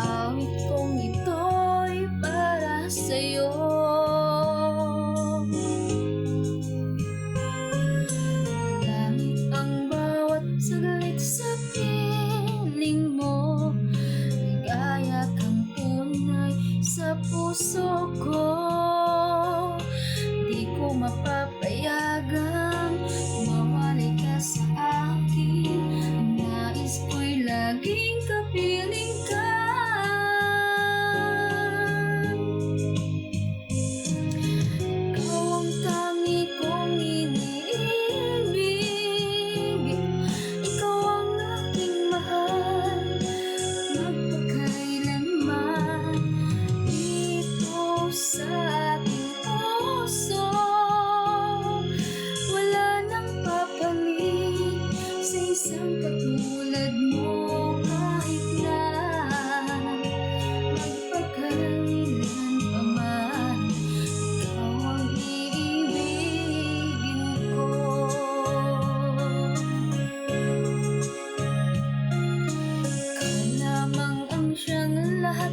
awit kong ito'y para sa'yo. Gamit ang bawat saglit sa piling mo Ligaya kang tunay sa puso ko. Di ko mapapayagang mawalay ka sa akin. Ang nais ko'y laging ka isang katulad mo kahit na magpakailan pa man ko. Ikaw lamang ang siyang lahat